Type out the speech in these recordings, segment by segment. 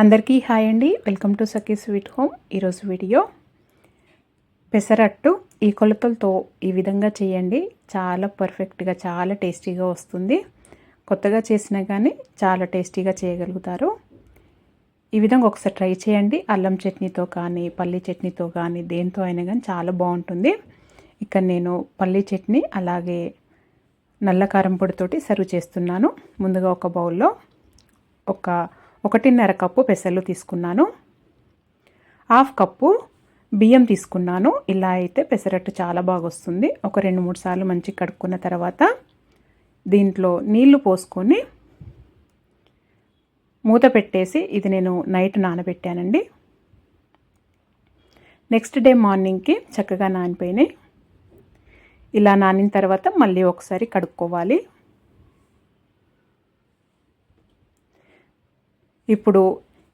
అందరికీ హాయ్ అండి. Welcome to Sakhi sweet home. ఈరోజు వీడియో పెసరట్టు ఈ కొలతలతో ఈ విధంగా చేయండి. చాలా పర్ఫెక్ట్గా చాలా టేస్టీగా వస్తుంది. కొత్తగా చేసినా కానీ చాలా టేస్టీగా చేయగలుగుతారు. ఈ విధంగా ఒకసారి ట్రై చేయండి. అల్లం చట్నీతో కానీ పల్లీ చట్నీతో కానీ దేంతో అయినా కానీ చాలా బాగుంటుంది. ఇక్కడ నేను పల్లీ చట్నీ అలాగే నల్ల కారం పొడితోటి సర్వ్ చేస్తున్నాను. ముందుగా ఒక బౌల్లో ఒక ఒకటిన్నర కప్పు పెసలు తీసుకున్నాను. హాఫ్ కప్పు బియ్యం తీసుకున్నాను. ఇలా అయితే పెసరట్టు చాలా బాగా వస్తుంది ఒక రెండు మూడు సార్లు మంచి కడుక్కున్న తర్వాత దీంట్లో నీళ్ళు పోసుకొని మూత పెట్టేసి ఇది నేను నైట్ నానబెట్టానండి. నెక్స్ట్ డే మార్నింగ్కి చక్కగా నానిపోయినాయి. ఇలా నానిన తర్వాత మళ్ళీ ఒకసారి కడుక్కోవాలి. ఇప్పుడు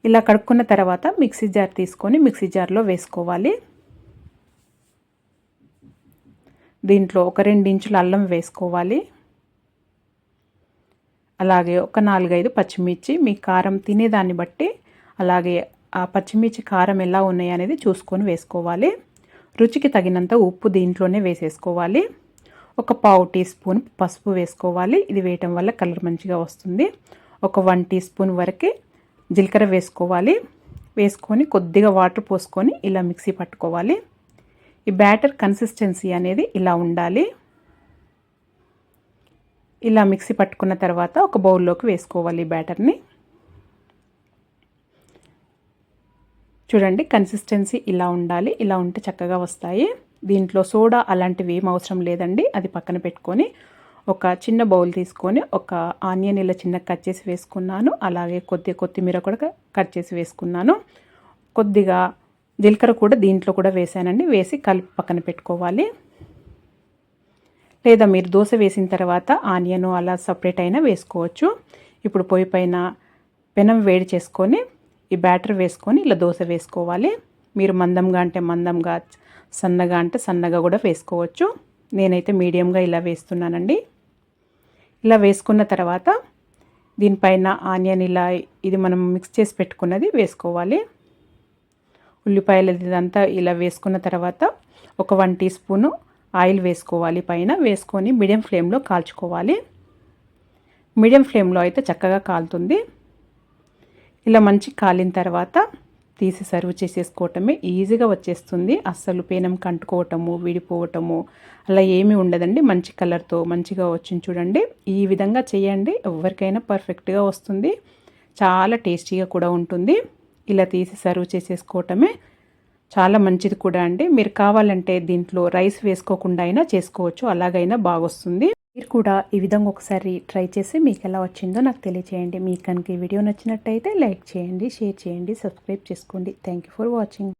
ఇలా కడుక్కున్న తర్వాత మిక్సీ జార్ తీసుకొని మిక్సీ జార్లో వేసుకోవాలి. దీంట్లో ఒక రెండు ఇంచుల అల్లం వేసుకోవాలి. అలాగే ఒక నాలుగైదు పచ్చిమిర్చి మీ కారం తినేదాన్ని బట్టి అలాగే ఆ పచ్చిమిర్చి కారం ఎలా ఉన్నాయి అనేది చూసుకొని వేసుకోవాలి. రుచికి తగినంత ఉప్పు దీంట్లోనే వేసేసుకోవాలి. ఒక పావు టీ స్పూన్ పసుపు వేసుకోవాలి. ఇది వేయటం వల్ల కలర్ మంచిగా వస్తుంది. ఒక వన్ టీ స్పూన్ వరకు జీలకర్ర వేసుకోవాలి. వేసుకొని కొద్దిగా వాటర్ పోసుకొని ఇలా మిక్సీ పట్టుకోవాలి. ఈ బ్యాటర్ కన్సిస్టెన్సీ అనేది ఇలా ఉండాలి. ఇలా మిక్సీ పట్టుకున్న తర్వాత ఒక బౌల్లోకి వేసుకోవాలి ఈ బ్యాటర్ని. చూడండి కన్సిస్టెన్సీ ఇలా ఉండాలి. ఇలా ఉంటే చక్కగా వస్తాయి. దీంట్లో సోడా అలాంటివి ఏం అవసరం లేదండి. అది పక్కన పెట్టుకొని ఒక చిన్న బౌల్ తీసుకొని ఒక ఆనియన్ ఇలా చిన్న కట్ చేసి వేసుకున్నాను. అలాగే కొద్దిగా కొత్తిమీర కూడా కట్ చేసి వేసుకున్నాను. కొద్దిగా జీలకర్ర కూడా దీంట్లో కూడా వేసానండి. వేసి కలిపి పక్కన పెట్టుకోవాలి. లేదా మీరు దోశ వేసిన తర్వాత ఆనియన్ అలా సపరేట్ అయినా వేసుకోవచ్చు. ఇప్పుడు పొయ్యి పైన పెనం వేడి చేసుకొని ఈ బ్యాటర్ వేసుకొని ఇలా దోశ వేసుకోవాలి. మీరు మందంగా అంటే మందంగా సన్నగా అంటే సన్నగా కూడా వేసుకోవచ్చు. నేనైతే మీడియంగా ఇలా వేస్తున్నానండి. ఇలా వేసుకున్న తర్వాత దీనిపైన ఆనియన్ ఇలా ఇది మనం మిక్స్ చేసి పెట్టుకున్నది వేసుకోవాలి. ఉల్లిపాయలు ఇదంతా ఇలా వేసుకున్న తర్వాత ఒక వన్ టీ స్పూను ఆయిల్ వేసుకోవాలి. పైన వేసుకొని మీడియం ఫ్లేమ్లో కాల్చుకోవాలి. మీడియం ఫ్లేమ్లో అయితే చక్కగా కాలుతుంది. ఇలా మంచి కాలిన తర్వాత తీసి సర్వ్ చేసేసుకోవటమే ఈజీగా వచ్చేస్తుంది. అస్సలు పేనం కంటుకోవటము విడిపోవటము అలా ఏమీ ఉండదండి. మంచి కలర్తో మంచిగా వచ్చింది చూడండి. ఈ విధంగా చేయండి. ఎవరికైనా పర్ఫెక్ట్గా వస్తుంది. చాలా టేస్టీగా కూడా ఉంటుంది. ఇలా తీసి సర్వ్ చేసేసుకోవటమే చాలా మంచిది కూడా అండి. మీరు కావాలంటే దీంట్లో రైస్ వేసుకోకుండా అయినా చేసుకోవచ్చు. అలాగైనా బాగొస్తుంది. మీరు కూడా ఈ విధంగా ఒకసారి ట్రై చేసి మీకు ఎలా వచ్చిందో నాకు తెలియచేయండి. మీకు కనుక ఈ వీడియో నచ్చినట్టయితే లైక్ చేయండి షేర్ చేయండి సబ్స్క్రైబ్ చేసుకోండి. Thank for watching